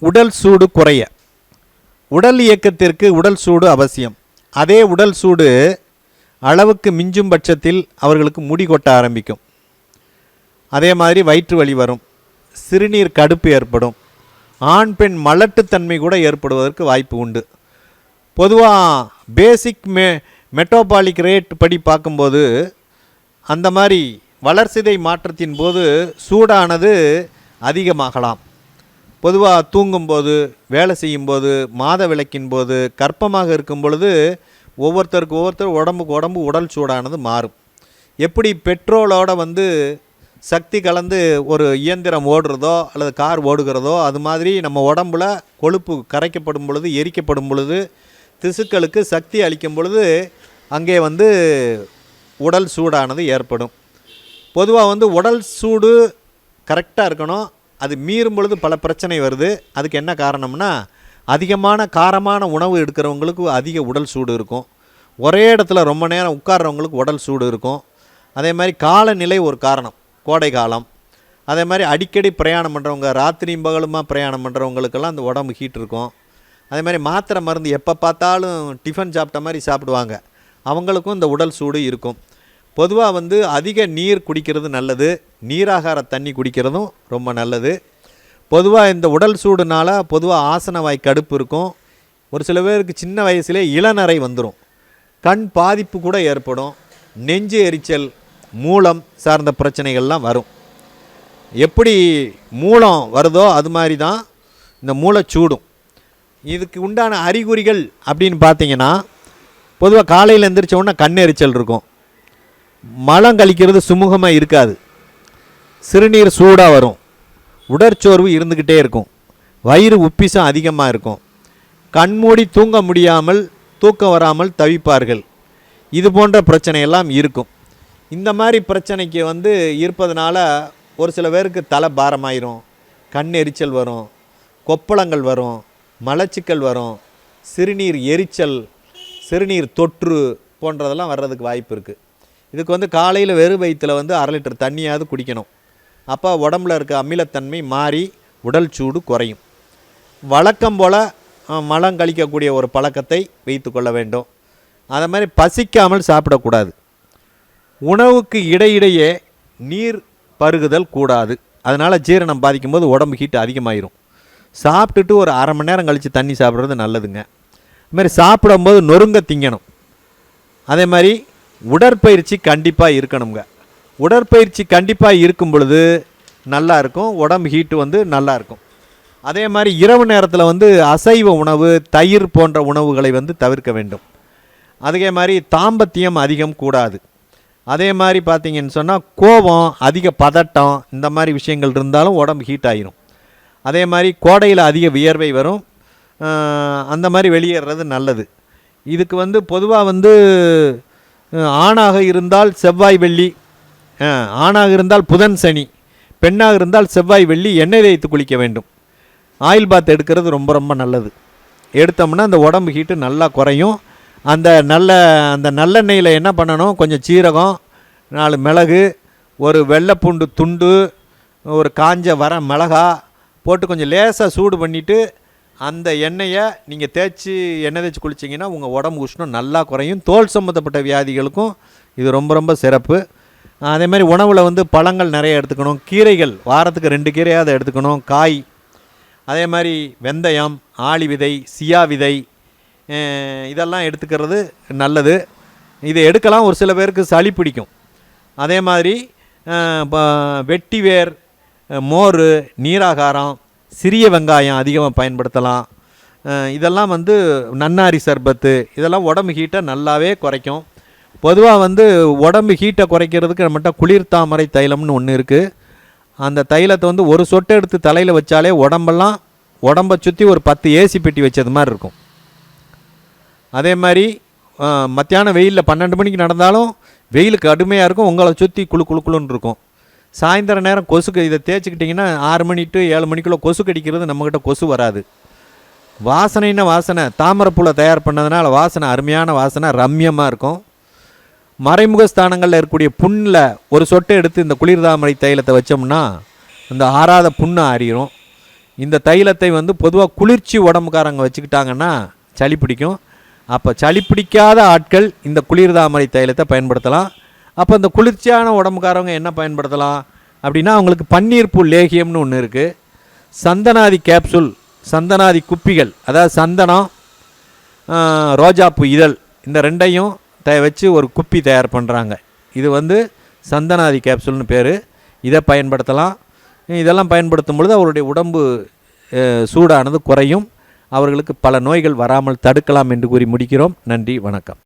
உடல் சூடு குறைய. உடல் இயக்கத்திற்கு உடல் சூடு அவசியம். அதே உடல் சூடு அளவுக்கு மிஞ்சும் பட்சத்தில் அவர்களுக்கு முடி கொட்ட ஆரம்பிக்கும். அதே மாதிரி வயிற்று வலி வரும். சிறுநீர் கடுப்பு ஏற்படும். ஆண் பெண் மலட்டுத்தன்மை கூட ஏற்படுவதற்கு வாய்ப்பு உண்டு. பொதுவாக பேசிக் மெ மெட்டோபாலிக் ரேட் படி பார்க்கும்போது அந்த மாதிரி வளர்சிதை மாற்றத்தின் போது சூடானது அதிகமாகலாம். பொதுவாக தூங்கும்போது வேலை செய்யும்போது மாத விளக்கின் போது கற்பமாக இருக்கும் பொழுது ஒவ்வொருத்தருக்கு ஒவ்வொருத்தர் உடம்புக்கு உடம்பு உடல் சூடானது மாறும். எப்படி பெட்ரோலோட வந்து சக்தி கலந்து ஒரு இயந்திரம் ஓடுறதோ அல்லது கார் ஓடுகிறதோ அது மாதிரி நம்ம உடம்புல கொழுப்பு கரைக்கப்படும் பொழுது எரிக்கப்படும் பொழுது திசுக்களுக்கு சக்தி அளிக்கும் பொழுது அங்கே வந்து உடல் சூடானது ஏற்படும். பொதுவாக வந்து உடல் சூடு கரெக்டாக இருக்கணும். அது மீறும் பொழுது பல பிரச்சனை வருது. அதுக்கு என்ன காரணம்னா அதிகமான காரமான உணவு எடுக்கிறவங்களுக்கு அதிக உடல் சூடு இருக்கும். ஒரே இடத்துல ரொம்ப நேரம் உட்கார்றவங்களுக்கு உடல் சூடு இருக்கும். அதே மாதிரி காலநிலை ஒரு காரணம் கோடை காலம். அதே மாதிரி அடிக்கடி பிரயாணம் பண்ணுறவங்க ராத்திரியும் பகலுமா பிரயாணம் பண்ணுறவங்களுக்கெல்லாம் அந்த உடம்பு ஹீட் இருக்கும். அதே மாதிரி மாத்திரை மருந்து எப்போ பார்த்தாலும் டிஃபன் சாப்பிட்ட மாதிரி சாப்பிடுவாங்க. அவங்களுக்கும் இந்த உடல் சூடு இருக்கும். பொதுவாக வந்து அதிக நீர் குடிக்கிறது நல்லது. நீராகார தண்ணி குடிக்கிறதும் ரொம்ப நல்லது. பொதுவாக இந்த உடல் சூடுனால பொதுவாக ஆசனவாய் கடுப்பு இருக்கும். ஒரு சில பேருக்கு சின்ன வயசுலே இளநரை வந்துடும் கண் பாதிப்பு கூட ஏற்படும். நெஞ்சு எரிச்சல் மூலம் சார்ந்த பிரச்சனைகள்லாம் வரும். எப்படி மூலம் வருதோ அது மாதிரி தான் இந்த மூளைச்சூடும் இதுக்கு உண்டான அறிகுறிகள் அப்படின்னு பார்த்தீங்கன்னா பொதுவாக காலையில் எந்திரிச்ச உடனே கண் எரிச்சல் இருக்கும். மலம் கழிக்கிறது சுமூகமாக இருக்காது. சிறுநீர் சூடாக வரும். உடற்சோர்வு இருந்துக்கிட்டே இருக்கும். வயிறு உப்பிசம் அதிகமாக இருக்கும். கண்மூடி தூங்க முடியாமல் தூக்கம் வராமல் தவிப்பார்கள். இது போன்ற பிரச்சனையெல்லாம் இருக்கும். இந்த மாதிரி பிரச்சனைக்கு வந்து இருப்பதனால ஒரு சில பேருக்கு தலை பாரமாயிரும். கண் எரிச்சல் வரும். கொப்பளங்கள் வரும். மலச்சிக்கல் வரும். சிறுநீர் எரிச்சல் சிறுநீர் தொற்று போன்றதெல்லாம் வர்றதுக்கு வாய்ப்பு இருக்குது இதுக்கு வந்து காலையில் வெறும் வயிற்றில் வந்து அரை லிட்டர் தண்ணியாவது குடிக்கணும். அப்போ உடம்புல இருக்க அமிலத்தன்மை மாறி உடல் சூடு குறையும். வழக்கம் போல் மலம் கழிக்கக்கூடிய ஒரு பழக்கத்தை வைத்து கொள்ள வேண்டும். அதை மாதிரி பசிக்காமல் சாப்பிடக்கூடாது. உணவுக்கு இடையிடையே நீர் பருகுதல் கூடாது. அதனால் ஜீரணம் பாதிக்கும்போது உடம்பு ஹீட் அதிகமாயிரும். சாப்பிட்டுட்டு ஒரு அரை மணி நேரம் கழித்து தண்ணி சாப்பிட்றது நல்லதுங்க. இது மாதிரி சாப்பிடும்போது நொறுங்க திங்கணும். அதே மாதிரி உடற்பயிற்சி கண்டிப்பாக இருக்கணுங்க. உடற்பயிற்சி கண்டிப்பாக இருக்கும் பொழுது நல்லா இருக்கும். உடம்பு ஹீட்டு வந்து நல்லா இருக்கும். அதே மாதிரி இரவு நேரத்தில் வந்து அசைவ உணவு தயிர் போன்ற உணவுகளை வந்து தவிர்க்க வேண்டும். அதே மாதிரி தாம்பத்தியம் அதிகம் கூடாது. அதே மாதிரி பார்த்தீங்கன்னு சொன்னால் கோபம் அதிக பதட்டம் இந்த மாதிரி விஷயங்கள் இருந்தாலும் உடம்பு ஹீட் ஆயிரும். அதே மாதிரி கோடையில் அதிக வியர்வை வரும். அந்த மாதிரி வெளியேறது நல்லது. இதுக்கு வந்து பொதுவாக வந்து ஆணாக இருந்தால் செவ்வாய் வெள்ளி ஆணாக இருந்தால் புதன் சனி பெண்ணாக இருந்தால் செவ்வாய் வெள்ளி எண்ணெய் தேய்த்து குளிக்க வேண்டும். ஆயில் பாத் எடுக்கிறது ரொம்ப ரொம்ப நல்லது. எடுத்தோம்னா அந்த உடம்பு ஹீட்டு நல்லா குறையும். அந்த நல்ல அந்த நல்லெண்ணெயில் என்ன பண்ணணும்? கொஞ்சம் சீரகம் நாலு மிளகு ஒரு வெள்ளைப்பூண்டு துண்டு ஒரு காஞ்ச வர மிளகா போட்டு கொஞ்சம் லேசாக சூடு பண்ணிவிட்டு அந்த எண்ணெயை நீங்கள் தேய்ச்சி எண்ணெய் தேய்ச்சி குளிச்சிங்கன்னா உங்கள் உடம்பு உஷ்ணம் நல்லா குறையும். தோல் சம்மந்தப்பட்ட வியாதிகளுக்கும் இது ரொம்ப ரொம்ப சிறப்பு. அதே மாதிரி உணவில் வந்து பழங்கள் நிறைய எடுத்துக்கணும். கீரைகள் வாரத்துக்கு ரெண்டு கீரையாவது எடுத்துக்கணும். காய் அதே மாதிரி வெந்தயம் ஆளி விதை சியா விதை இதெல்லாம் எடுத்துக்கிறது நல்லது. இதை எடுக்கலாம். ஒரு சில பேருக்கு சளி பிடிக்கும். அதே மாதிரி ப- வெட்டி வேர் மோர் நீராகாரம் சிறிய வெங்காயம் அதிகமாக பயன்படுத்தலாம். இதெல்லாம் வந்து நன்னாரி சர்பத்து இதெல்லாம் உடம்பு ஹீட்டை நல்லாவே குறைக்கும். பொதுவாக வந்து உடம்பு ஹீட்டை குறைக்கிறதுக்கு நம்மகிட்ட குளிர் தாமரை தைலம்னு ஒன்று இருக்குது அந்த தைலத்தை வந்து ஒரு சொட்டை எடுத்து தலையில் வச்சாலே உடம்பெல்லாம் உடம்பை சுற்றி ஒரு பத்து ஏசி பெட்டி வச்சது மாதிரி இருக்கும். அதே மாதிரி மத்தியானம் வெயிலில் பன்னெண்டு மணிக்கு நடந்தாலும் வெயில் கடுமையாக இருக்கும். உங்களை சுற்றி குளு குளு குளுன்னு இருக்கும். சாயந்தர நேரம் கொசுக்கு இதை தேய்ச்சிக்கிட்டிங்கன்னா ஆறு மணி டு ஏழு மணிக்குள்ளே கொசு கடிக்கிறது நம்மக்கிட்ட கொசு வராது. வாசனைன்னா வாசனை தாமரைப்பூலை தயார் பண்ணதுனால வாசனை அருமையான வாசனை ரம்யமாக இருக்கும். மறைமுக ஸ்தானங்களில் இருக்கக்கூடிய புண்ணில் ஒரு சொட்டை எடுத்து இந்த குளிர் தாமரை தைலத்தை வச்சோம்னா இந்த ஆறாத புண்ணு ஆறிரும். இந்த தைலத்தை வந்து பொதுவாக குளிர்ச்சி உடம்புக்காரங்க வச்சுக்கிட்டாங்கன்னா சளி பிடிக்கும். அப்போ சளி பிடிக்காத ஆட்கள் இந்த குளிர்தாமரை தைலத்தை பயன்படுத்தலாம். அப்போ இந்த குளிர்ச்சியான உடம்புக்காரவங்க என்ன பயன்படுத்தலாம்? அப்படின்னா அவங்களுக்கு பன்னீர் பூ லேகியம்னு ஒன்று இருக்குது சந்தனாதி கேப்சூல் சந்தனாதி குப்பிகள் அதாவது சந்தனம் ரோஜாப்பூ இதழ் இந்த ரெண்டையும் த வச்சு ஒரு குப்பி தயார் பண்ணுறாங்க இது வந்து சந்தனாதி கேப்சூல்னு பேர். இதை பயன்படுத்தலாம். இதெல்லாம் பயன்படுத்தும் பொழுது அவருடைய உடம்பு சூடானது குறையும். அவர்களுக்கு பல நோய்கள் வராமல் தடுக்கலாம் என்று கூறி முடிக்கிறோம். நன்றி வணக்கம்.